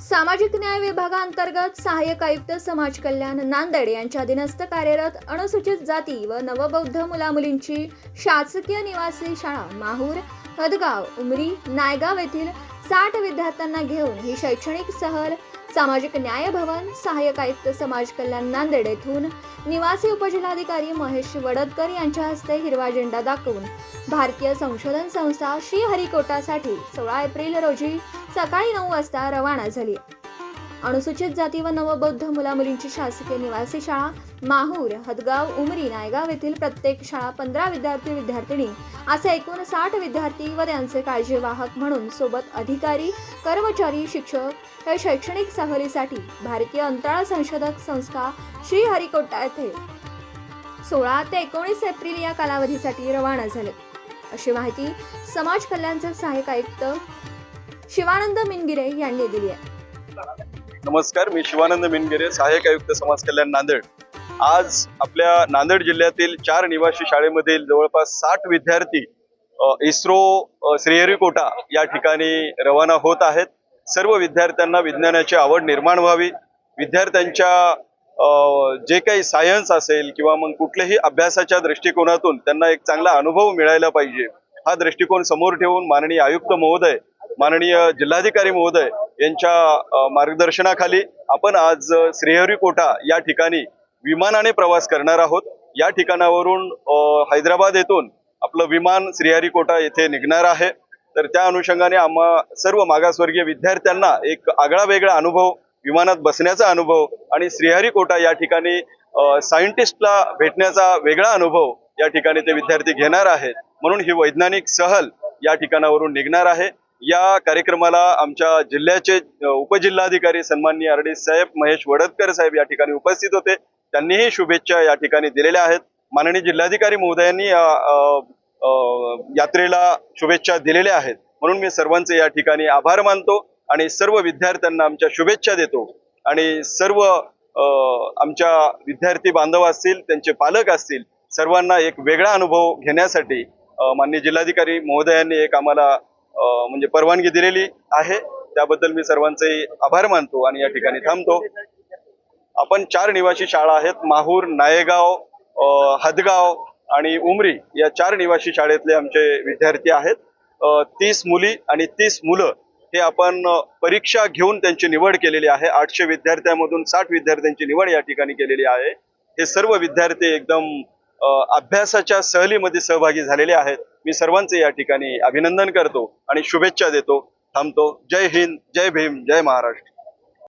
सामाजिक न्याय विभागांतर्गत सहाय्यक आयुक्त समाज कल्याण नांदेड यांच्या अधीनस्थ कार्यरत अनुसूचित जाती व नवबौद्ध मुलामुलींची शासकीय निवासी शाळा माहूर हदगाव उमरी नायगाव येथील साठ विद्यार्थ्यांना घेऊन ही शैक्षणिक सहल सामाजिक न्याय भवन सहाय्यक आयुक्त समाज कल्याण नांदेड येथून निवासी उपजिल्हाधिकारी महेश वडदकर यांच्या हस्ते हिरवा झेंडा दाखवून भारतीय संशोधन संस्था श्रीहरिकोटासाठी सोळा एप्रिल रोजी सकाळी नऊ वाजता रवाना झाली. अनुसूचित जाती व नवबौद्ध मुलामुलींची शासकीय निवासी शाळा माहूर हदगाव उमरी नायगाव येथील प्रत्येक शाळा पंधरा विद्यार्थी विद्यार्थिनी असे एकूण साठ विद्यार्थी व त्यांचे काळजीवाहक म्हणून सोबत अधिकारी कर्मचारी शिक्षक हे शैक्षणिक सहलीसाठी भारतीय अंतराळ संशोधक संस्था श्रीहरिकोटा येथे सोळा ते एकोणीस एप्रिल या कालावधीसाठी रवाना झाले. अशी माहिती समाज कल्याणचे सहाय्यक आयुक्त शिवानंद मिनगिरे यांनी दिली आहे. नमस्कार मी शिवानंद मिनगिरे सहाय्यक आयुक्त समाज कल्याण नांदेड. आज आपल्या नांदेड जिल्ह्यातील चार निवासी शाळेमधील जवळपास साठ विद्यार्थी इस्रो श्रीहरिकोटा या ठिकाणी रवाना होत आहेत. सर्व विद्यार्थ्यांना विज्ञानाची आवड निर्माण व्हावी. विद्यार्थ्यांच्या जे काही सायन्स असेल किंवा मग कुठल्याही अभ्यासाच्या दृष्टिकोनातून त्यांना एक चांगला अनुभव मिळायला पाहिजे. हा दृष्टिकोन समोर ठेवून माननीय आयुक्त महोदय माननीय जिल्हाधिकारी महोदय यांच्या मार्गदर्शनाखाली आपण आज श्रीहरिकोटा या ठिकाणी विमानाने प्रवास करणार आहोत. या ठिकाणावरून हैदराबाद येथून आपलं विमान श्रीहरिकोटा येथे निघणार आहे. तर त्या अनुषंगाने आम्हा सर्व मागासवर्गीय विद्यार्थ्यांना एक आगळा वेगळा अनुभव विमानात बसण्याचा अनुभव आणि श्रीहरिकोटा या ठिकाणी सायंटिस्टला भेटण्याचा वेगळा अनुभव या ठिकाणी ते विद्यार्थी घेणार आहेत. म्हणून ही वैज्ञानिक सहल या ठिकाणावरून निघणार आहे. या कार्यक्रमाला आमच्या जिल्ह्याचे उपजिल्हाधिकारी सन्माननीय आर डी साहेब महेश वडदकर साहेब या ठिकाणी उपस्थित होते. त्यांनीही शुभेच्छा या ठिकाणी दिलेल्या आहेत. माननीय जिल्हाधिकारी महोदयांनी या यात्रेला शुभेच्छा दिलेल्या आहेत. म्हणून मी सर्वांचे या ठिकाणी आभार मानतो आणि सर्व विद्यार्थ्यांना आमच्या शुभेच्छा देतो. आणि सर्व आमच्या विद्यार्थी बांधव असतील त्यांचे पालक असतील सर्वांना एक वेगळा अनुभव घेण्यासाठी माननीय जिल्हाधिकारी महोदयांनी एक आम्हाला म्हणजे परवानगी दिलेली आहे. त्याबद्दल मी सर्वांचे आभार मानतो आणि या ठिकाणी थांबतो. आपण चार निवासी शाळा आहेत. माहूर नायगाव हदगाव आणि उमरी या चार निवासी शाळेतले आमचे विद्यार्थी आहेत. तीस मुली आणि तीस मुलं हे आपण परीक्षा घेऊन त्यांची निवड केलेली आहे. आठशे विद्यार्थ्यांमधून साठ विद्यार्थ्यांची निवड या ठिकाणी केलेली आहे. हे सर्व विद्यार्थी एकदम अभ्यासाच्या सहलीमध्ये सहभागी झालेले आहेत. मी सर्वांचे या ठिकाणी अभिनंदन करतो आणि शुभेच्छा देतो. थांबतो. जय हिंद जय भीम जय महाराष्ट्र.